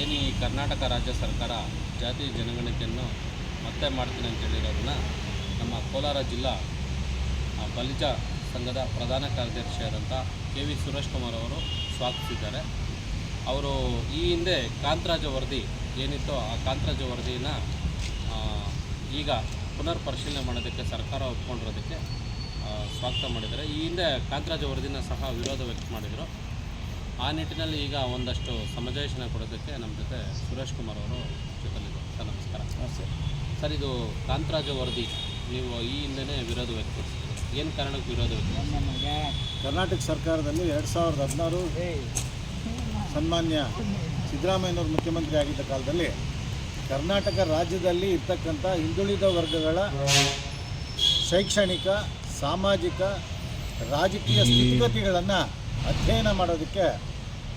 ಏನು ಈ ಕರ್ನಾಟಕ ರಾಜ್ಯ ಸರ್ಕಾರ ಜಾತಿ ಜನಗಣತಿಯನ್ನು ಮತ್ತೆ ಮಾಡ್ತೀನಿ ಅಂತ ಹೇಳಿರೋದನ್ನು ನಮ್ಮ ಕೋಲಾರ ಜಿಲ್ಲಾ ಬಲಿಜ ಸಂಘದ ಪ್ರಧಾನ ಕಾರ್ಯದರ್ಶಿಯಾದಂಥ ಕೆ ವಿ ಸುರೇಶ್ ಕುಮಾರ್ ಅವರು ಸ್ವಾಗತಿಸಿದ್ದಾರೆ. ಅವರು ಈ ಹಿಂದೆ ಕಾಂತರಾಜ ವರದಿ ಏನಿತ್ತೋ ಆ ಕಾಂತರಾಜ ವರದಿನ ಈಗ ಪುನರ್ ಪರಿಶೀಲನೆ ಮಾಡೋದಕ್ಕೆ ಸರ್ಕಾರ ಒಪ್ಕೊಂಡಿರೋದಕ್ಕೆ ಸ್ವಾಗತ ಮಾಡಿದ್ದಾರೆ. ಈ ಹಿಂದೆ ಕಾಂತರಾಜ ವರದಿನ ಸಹ ವಿರೋಧ ವ್ಯಕ್ತ ಮಾಡಿದರು. ಆ ನಿಟ್ಟಿನಲ್ಲಿ ಈಗ ಒಂದಷ್ಟು ಸಮಜಾಯಿಷನ ಕೊಡೋದಕ್ಕೆ ನಮ್ಮ ಜೊತೆ ಸುರೇಶ್ ಕುಮಾರ್ ಅವರು ಜೊತೆಲಿದ್ದಾರೆ. ಸರ್ ನಮಸ್ಕಾರ. ಸರ್ ಇದು ಕಾಂತರಾಜ ವರದಿ. ನೀವು ಈ ಹಿಂದೆನೇ ವಿರೋಧ ವ್ಯಕ್ತಪಡಿಸಿದ್ರು. ಏನು ಕಾರಣಕ್ಕೆ ವಿರೋಧ ವ್ಯಕ್ತಿ ಕರ್ನಾಟಕ ಸರ್ಕಾರದಲ್ಲಿ ಎರಡು ಸಾವಿರದ ಹದಿನಾರು ಸನ್ಮಾನ್ಯ ಸಿದ್ದರಾಮಯ್ಯನವರು ಮುಖ್ಯಮಂತ್ರಿ ಆಗಿದ್ದ ಕಾಲದಲ್ಲಿ ಕರ್ನಾಟಕ ರಾಜ್ಯದಲ್ಲಿ ಇರ್ತಕ್ಕಂಥ ಹಿಂದುಳಿದ ವರ್ಗಗಳ ಶೈಕ್ಷಣಿಕ ಸಾಮಾಜಿಕ ರಾಜಕೀಯ ಸ್ಥಿತಿಗತಿಗಳನ್ನು ಅಧ್ಯಯನ ಮಾಡೋದಕ್ಕೆ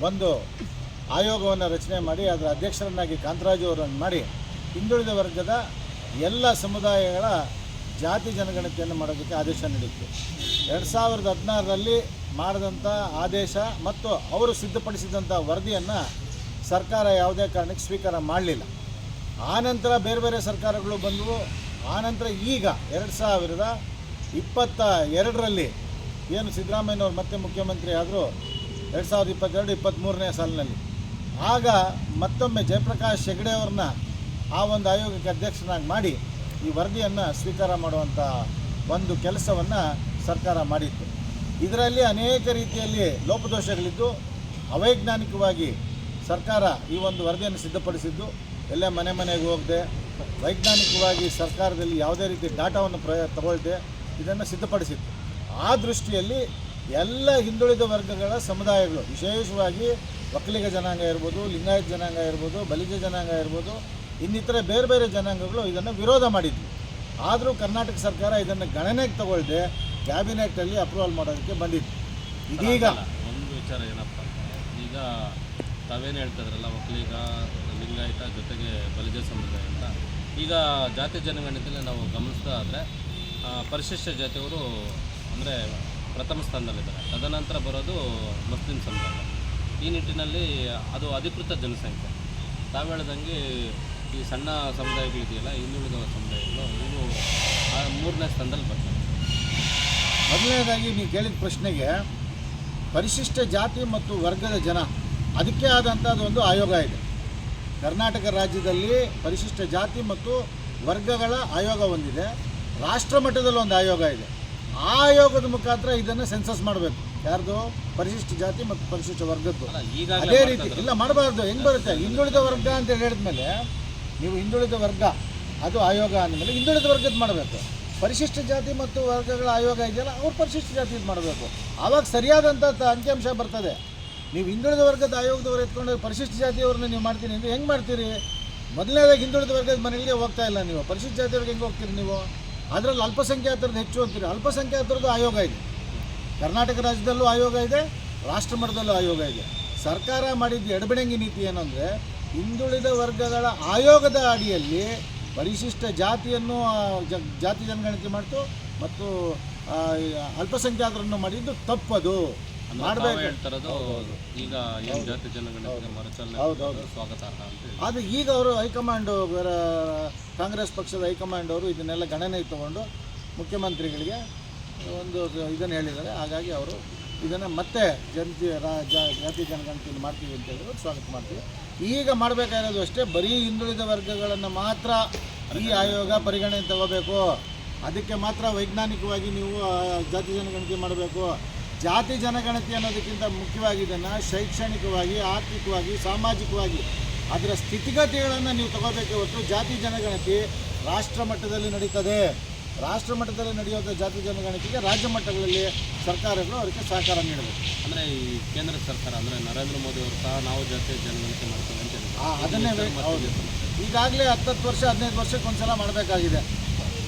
ಒಂದು ಆಯೋಗವನ್ನು ರಚನೆ ಮಾಡಿ, ಅದರ ಅಧ್ಯಕ್ಷರನ್ನಾಗಿ ಕಾಂತರಾಜು ಅವರನ್ನು ಮಾಡಿ, ಹಿಂದುಳಿದ ವರ್ಗದ ಎಲ್ಲ ಸಮುದಾಯಗಳ ಜಾತಿ ಜನಗಣತಿಯನ್ನು ಮಾಡೋದಕ್ಕೆ ಆದೇಶ ನೀಡಿತ್ತು. ಎರಡು ಸಾವಿರದ ಹದಿನಾರರಲ್ಲಿ ಮಾಡಿದಂಥ ಆದೇಶ ಮತ್ತು ಅವರು ಸಿದ್ಧಪಡಿಸಿದಂಥ ವರದಿಯನ್ನು ಸರ್ಕಾರ ಯಾವುದೇ ಕಾರಣಕ್ಕೆ ಸ್ವೀಕಾರ ಮಾಡಲಿಲ್ಲ. ಆನಂತರ ಬೇರೆ ಬೇರೆ ಸರ್ಕಾರಗಳು ಬಂದವು. ಆನಂತರ ಈಗ ಎರಡು ಸಾವಿರದ ಇಪ್ಪತ್ತ ಎರಡರಲ್ಲಿ ಏನು ಸಿದ್ದರಾಮಯ್ಯನವ್ರು ಮತ್ತೆ ಮುಖ್ಯಮಂತ್ರಿ ಆದರೂ ಎರಡು ಸಾವಿರದ ಇಪ್ಪತ್ತೆರಡು, ಇಪ್ಪತ್ತ್ಮೂರನೇ ಸಾಲಿನಲ್ಲಿ. ಆಗ ಮತ್ತೊಮ್ಮೆ ಜಯಪ್ರಕಾಶ್ ಹೆಗಡೆ ಅವ್ರನ್ನ ಆ ಒಂದು ಆಯೋಗಕ್ಕೆ ಅಧ್ಯಕ್ಷನಾಗಿ ಮಾಡಿ ಈ ವರದಿಯನ್ನು ಸ್ವೀಕಾರ ಮಾಡುವಂಥ ಒಂದು ಕೆಲಸವನ್ನು ಸರ್ಕಾರ ಮಾಡಿತ್ತು. ಇದರಲ್ಲಿ ಅನೇಕ ರೀತಿಯಲ್ಲಿ ಲೋಪದೋಷಗಳಿದ್ದು, ಅವೈಜ್ಞಾನಿಕವಾಗಿ ಸರ್ಕಾರ ಈ ಒಂದು ವರದಿಯನ್ನು ಸಿದ್ಧಪಡಿಸಿದ್ದು, ಎಲ್ಲೇ ಮನೆ ಮನೆಗೆ ಹೋಗದೆ, ವೈಜ್ಞಾನಿಕವಾಗಿ ಸರ್ಕಾರದಲ್ಲಿ ಯಾವುದೇ ರೀತಿ ಡಾಟಾವನ್ನು ಪ್ರ ತಗೊಳ್ದೆ ಇದನ್ನು ಸಿದ್ಧಪಡಿಸಿತ್ತು. ಆ ದೃಷ್ಟಿಯಲ್ಲಿ ಎಲ್ಲ ಹಿಂದುಳಿದ ವರ್ಗಗಳ ಸಮುದಾಯಗಳು, ವಿಶೇಷವಾಗಿ ಒಕ್ಕಲಿಗ ಜನಾಂಗ ಇರ್ಬೋದು, ಲಿಂಗಾಯತ ಜನಾಂಗ ಇರ್ಬೋದು, ಬಲಿಜ ಜನಾಂಗ ಇರ್ಬೋದು, ಇನ್ನಿತರ ಬೇರೆ ಬೇರೆ ಜನಾಂಗಗಳು ಇದನ್ನು ವಿರೋಧ ಮಾಡಿದ್ವು. ಆದರೂ ಕರ್ನಾಟಕ ಸರ್ಕಾರ ಇದನ್ನು ಗಣನೆಗೆ ತಗೊಳ್ದೆ ಕ್ಯಾಬಿನೆಟ್ಟಲ್ಲಿ ಅಪ್ರೂವಲ್ ಮಾಡೋದಕ್ಕೆ ಬಂದಿತ್ತು. ಇದೀಗ ಒಂದು ವಿಚಾರ ಏನಪ್ಪ ಈಗ ತಾವೇನು ಹೇಳ್ತಾ ಇದ್ರಲ್ಲ ಒಕ್ಕಲಿಗ, ಲಿಂಗಾಯತ ಜೊತೆಗೆ ಬಲಿಜ ಸಮುದಾಯ ಅಂತ. ಈಗ ಜಾತಿ ಜನಗಣತಿಯಲ್ಲಿ ನಾವು ಗಮನಿಸ್ತಾ ಆದರೆ ಪರಿಶಿಷ್ಟ ಜಾತಿಯವರು ಅಂದರೆ ಪ್ರಥಮ ಸ್ಥಾನದಲ್ಲಿದ್ದಾರೆ. ತದನಂತರ ಬರೋದು ಮುಸ್ಲಿಂ ಸಮುದಾಯ. ಈ ನಿಟ್ಟಿನಲ್ಲಿ ಅದು ಅಧಿಕೃತ ಜನಸಂಖ್ಯೆ. ತಾವು ಹೇಳ್ದಂಗೆ ಈ ಸಣ್ಣ ಸಮುದಾಯಗಳಿದೆಯಲ್ಲ ಹಿಂದುಳಿದ ಸಮುದಾಯಗಳು, ಇವು ಆ ಮೂರನೇ ಸ್ಥಾನದಲ್ಲಿ ಬರ್ತವೆ ಮೊದಲನೇದಾಗಿ ನೀವು ಕೇಳಿದ ಪ್ರಶ್ನೆಗೆ ಪರಿಶಿಷ್ಟ ಜಾತಿ ಮತ್ತು ವರ್ಗದ ಜನ, ಅದಕ್ಕೆ ಆದಂಥದ್ದು ಒಂದು ಆಯೋಗ ಇದೆ. ಕರ್ನಾಟಕ ರಾಜ್ಯದಲ್ಲಿ ಪರಿಶಿಷ್ಟ ಜಾತಿ ಮತ್ತು ವರ್ಗಗಳ ಆಯೋಗ ಒಂದಿದೆ. ರಾಷ್ಟ್ರ ಮಟ್ಟದಲ್ಲಿ ಒಂದು ಆಯೋಗ ಇದೆ. ಆಯೋಗದ ಮುಖಾಂತರ ಇದನ್ನು ಸೆನ್ಸಸ್ ಮಾಡಬೇಕು. ಯಾರ್ದು? ಪರಿಶಿಷ್ಟ ಜಾತಿ ಮತ್ತು ಪರಿಶಿಷ್ಟ ವರ್ಗದ್ದು. ಅದೇ ರೀತಿ ಇಲ್ಲ ಮಾಡಬಾರ್ದು. ಹೆಂಗ್ ಬರುತ್ತೆ? ಹಿಂದುಳಿದ ವರ್ಗ ಅಂತ ಹೇಳಿದ್ಮೇಲೆ ನೀವು ಹಿಂದುಳಿದ ವರ್ಗ ಅದು ಆಯೋಗ ಅಂದಮೇಲೆ ಹಿಂದುಳಿದ ವರ್ಗದ್ದು ಮಾಡಬೇಕು. ಪರಿಶಿಷ್ಟ ಜಾತಿ ಮತ್ತು ವರ್ಗಗಳ ಆಯೋಗ ಇದೆಯಲ್ಲ ಅವ್ರು ಪರಿಶಿಷ್ಟ ಜಾತಿ ಮಾಡಬೇಕು. ಆವಾಗ ಸರಿಯಾದಂಥ ಅಂಕಿಅಂಶ ಬರ್ತದೆ. ನೀವು ಹಿಂದುಳಿದ ವರ್ಗದ ಆಯೋಗದವ್ರು ಎತ್ಕೊಂಡು ಪರಿಶಿಷ್ಟ ಜಾತಿಯವ್ರನ್ನ ನೀವು ಮಾಡ್ತೀನಿ ಅಂದರೆ ಹೆಂಗೆ ಮಾಡ್ತೀರಿ? ಮೊದಲನೇದಾಗಿ ಹಿಂದುಳಿದ ವರ್ಗದ ಮನೆಗಳಿಗೆ ಹೋಗ್ತಾ ಇಲ್ಲ ನೀವು. ಪರಿಶಿಷ್ಟ ಜಾತಿಯವ್ರಿಗೆ ಹೆಂಗೆ ಹೋಗ್ತೀರಿ ನೀವು? ಅದರಲ್ಲಿ ಅಲ್ಪಸಂಖ್ಯಾತರದ್ದು ಹೆಚ್ಚು ಅಂತೀರಿ. ಅಲ್ಪಸಂಖ್ಯಾತರದ್ದು ಆಯೋಗ ಇದೆ. ಕರ್ನಾಟಕ ರಾಜ್ಯದಲ್ಲೂ ಆಯೋಗ ಇದೆ ರಾಷ್ಟ್ರ ಮಟ್ಟದಲ್ಲೂ ಆಯೋಗ ಇದೆ. ಸರ್ಕಾರ ಮಾಡಿದ್ದು ಎಡಬಿಡಂಗಿ ನೀತಿ ಏನಂದರೆ, ಹಿಂದುಳಿದ ವರ್ಗಗಳ ಆಯೋಗದ ಅಡಿಯಲ್ಲಿ ಪರಿಶಿಷ್ಟ ಜಾತಿಯನ್ನು ಜಾತಿ ಜನಗಣತಿ ಮಾಡಿತು ಮತ್ತು ಅಲ್ಪಸಂಖ್ಯಾತರನ್ನು ಮಾಡಿದ್ದು ತಪ್ಪದು. ಮಾಡಬೇಕು. ಹೇಳ್ತಿರೋದು ಈಗ ಏನು ಜಾತಿ ಜನಗಣತಿಗೆ ಮರುಚಾಲನೆ ಹೌದೌದು. ಸ್ವಾಗತಾರ್ಹ ಅಂತ ಆದರೆ ಈಗ ಅವರು ಹೈಕಮಾಂಡ್ ಕಾಂಗ್ರೆಸ್ ಪಕ್ಷದ ಹೈಕಮಾಂಡ್ ಅವರು ಇದನ್ನೆಲ್ಲ ಗಣನೆಗೆ ತಗೊಂಡು ಮುಖ್ಯಮಂತ್ರಿಗಳಿಗೆ ಒಂದು ಇದನ್ನು ಹೇಳಿದ್ದಾರೆ. ಹಾಗಾಗಿ ಅವರು ಇದನ್ನು ಮತ್ತೆ ಜನತೆ ಜಾತಿ ಜನಗಣತಿಯನ್ನು ಮಾಡ್ತೀವಿ ಅಂತ ಹೇಳಿದ್ರು ಸ್ವಾಗತ ಮಾಡ್ತೀವಿ. ಈಗ ಮಾಡಬೇಕಾಗಿರೋದು ಅಷ್ಟೇ ಬರೀ ಹಿಂದುಳಿದ ವರ್ಗಗಳನ್ನು ಮಾತ್ರ ಈ ಆಯೋಗ ಪರಿಗಣನೆ ತಗೋಬೇಕು. ಅದಕ್ಕೆ ಮಾತ್ರ ವೈಜ್ಞಾನಿಕವಾಗಿ ನೀವು ಜಾತಿ ಜನಗಣತಿ ಮಾಡಬೇಕು. ಜಾತಿ ಜನಗಣತಿ ಅನ್ನೋದಕ್ಕಿಂತ ಮುಖ್ಯವಾಗಿ ಇದನ್ನು ಶೈಕ್ಷಣಿಕವಾಗಿ ಆರ್ಥಿಕವಾಗಿ ಸಾಮಾಜಿಕವಾಗಿ ಅದರ ಸ್ಥಿತಿಗತಿಗಳನ್ನು ನೀವು ತಗೋಬೇಕೆ ಹೊರತು ಜಾತಿ ಜನಗಣತಿ ರಾಷ್ಟ್ರ ಮಟ್ಟದಲ್ಲಿ ನಡೀತದೆ. ರಾಷ್ಟ್ರ ಮಟ್ಟದಲ್ಲಿ ನಡೆಯುವಂಥ ಜಾತಿ ಜನಗಣತಿಗೆ ರಾಜ್ಯ ಮಟ್ಟಗಳಲ್ಲಿ ಸರ್ಕಾರಗಳು ಅವರಿಗೆ ಸಹಕಾರ ನೀಡಬೇಕು. ಅಂದರೆ ಈ ಕೇಂದ್ರ ಸರ್ಕಾರ ಅಂದರೆ ನರೇಂದ್ರ ಮೋದಿ ಅವರು ಸಹ ನಾವು ಜಾತಿ ಜನಗಣತಿ ಮಾಡ್ತೇವೆ ಅಂತ ಹೇಳಿದ್ರು. ಆ, ಅದನ್ನೇ ಹೌದು. ಈಗಾಗಲೇ ಹತ್ತತ್ತು ವರ್ಷ ಹದಿನೈದು ವರ್ಷಕ್ಕೆ ಒಂದ್ಸಲ ಮಾಡಬೇಕಾಗಿದೆ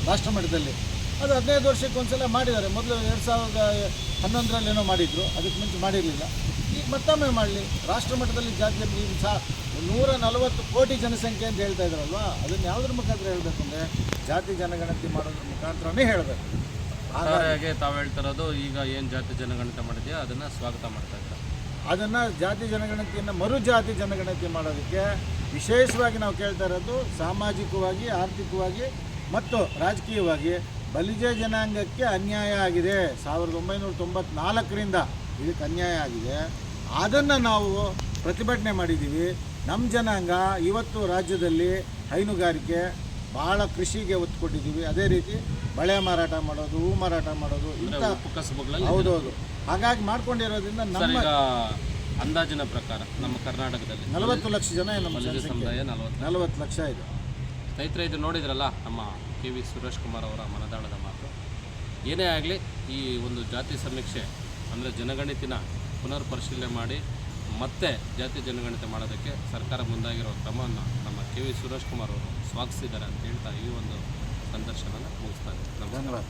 ರಾಷ್ಟ್ರ ಮಟ್ಟದಲ್ಲಿ. ಅದು ಹದಿನೈದು ವರ್ಷಕ್ಕೆ ಒಂದ್ಸಲ ಮಾಡಿದ್ದಾರೆ. ಮೊದಲು ಎರಡು ಸಾವಿರದ ಹನ್ನೊಂದರಲ್ಲಿ ಏನೋ ಮಾಡಿದ್ರು. ಅದಕ್ಕೆ ಮುಂಚೆ ಮಾಡಿರಲಿಲ್ಲ. ಈಗ ಮತ್ತೊಮ್ಮೆ ಮಾಡಲಿ. ರಾಷ್ಟ್ರ ಮಟ್ಟದಲ್ಲಿ ಜಾತಿ ಈಗ ಸಹ ನೂರ ನಲವತ್ತು ಕೋಟಿ ಜನಸಂಖ್ಯೆ ಅಂತ ಹೇಳ್ತಾ ಇದ್ರಲ್ವಾ ಅದನ್ನು ಯಾವುದ್ರ ಮುಖಾಂತರ ಹೇಳಬೇಕು ಅಂದರೆ ಜಾತಿ ಜನಗಣತಿ ಮಾಡೋದ್ರ ಮುಖಾಂತರನೇ ಹೇಳಬೇಕು. ಹಾಗೆ ತಾವು ಹೇಳ್ತಿರೋದು ಈಗ ಏನು ಜಾತಿ ಜನಗಣತಿ ಮಾಡಿದೆಯೋ? ಅದನ್ನು ಸ್ವಾಗತ ಮಾಡ್ತಾ ಇದ್ದಾರೆ. ಅದನ್ನು ಜಾತಿ ಜನಗಣತಿಯನ್ನು ಮರು ಜಾತಿ ಜನಗಣತಿ ಮಾಡೋದಕ್ಕೆ ವಿಶೇಷವಾಗಿ ನಾವು ಕೇಳ್ತಾ ಇರೋದು ಸಾಮಾಜಿಕವಾಗಿ ಆರ್ಥಿಕವಾಗಿ ಮತ್ತು ರಾಜಕೀಯವಾಗಿ ಬಲಿಜ ಜನಾಂಗಕ್ಕೆ ಅನ್ಯಾಯ ಆಗಿದೆ. ಸಾವಿರದ ಒಂಬೈನೂರ ತೊಂಬತ್ನಾಲ್ಕರಿಂದ ಇದಕ್ಕೆ ಅನ್ಯಾಯ ಆಗಿದೆ. ಅದನ್ನು ನಾವು ಪ್ರತಿಭಟನೆ ಮಾಡಿದ್ದೀವಿ. ನಮ್ಮ ಜನಾಂಗ ಇವತ್ತು ರಾಜ್ಯದಲ್ಲಿ ಹೈನುಗಾರಿಕೆ ಭಾಳ ಕೃಷಿಗೆ ಒತ್ತು ಕೊಟ್ಟಿದ್ದೀವಿ ಅದೇ ರೀತಿ ಬಳೆ ಮಾರಾಟ ಮಾಡೋದು ಹೂ ಮಾರಾಟ ಮಾಡೋದು ಇಂಥ ಹೌದೌದು. ಹಾಗಾಗಿ ಮಾಡ್ಕೊಂಡಿರೋದ್ರಿಂದ ನಮ್ಮ ಅಂದಾಜಿನ ಪ್ರಕಾರ ನಮ್ಮ ಕರ್ನಾಟಕದಲ್ಲಿ ನಲವತ್ತು ಲಕ್ಷ ಜನ ನಲವತ್ತು ಲಕ್ಷ ಇದೆ. ಸ್ನೇಹಿತರೆ, ಇದು ನೋಡಿದ್ರಲ್ಲ, ನಮ್ಮ ಕೆ ವಿ ಸುರೇಶ್ ಕುಮಾರ್ ಅವರ ಮನದಾಳದ ಮಾತು. ಏನೇ ಆಗಲಿ, ಈ ಒಂದು ಜಾತಿ ಸಮೀಕ್ಷೆ ಅಂದರೆ ಜನಗಣಿತಿನ ಪುನರ್ ಪರಿಶೀಲನೆ ಮಾಡಿ ಮತ್ತೆ ಜಾತಿ ಜನಗಣಿತ ಮಾಡೋದಕ್ಕೆ ಸರ್ಕಾರ ಮುಂದಾಗಿರೋ ಕ್ರಮವನ್ನು ನಮ್ಮ ಕೆ ವಿ ಸುರೇಶ್ ಕುಮಾರ್ ಅವರು ಸ್ವಾಗತಿಸಿದ್ದಾರೆ ಅಂತ ಹೇಳ್ತಾ ಈ ಒಂದು ಸಂದರ್ಶನನ ಮುಗಿಸ್ತಾರೆ ಧನ್ಯವಾದ.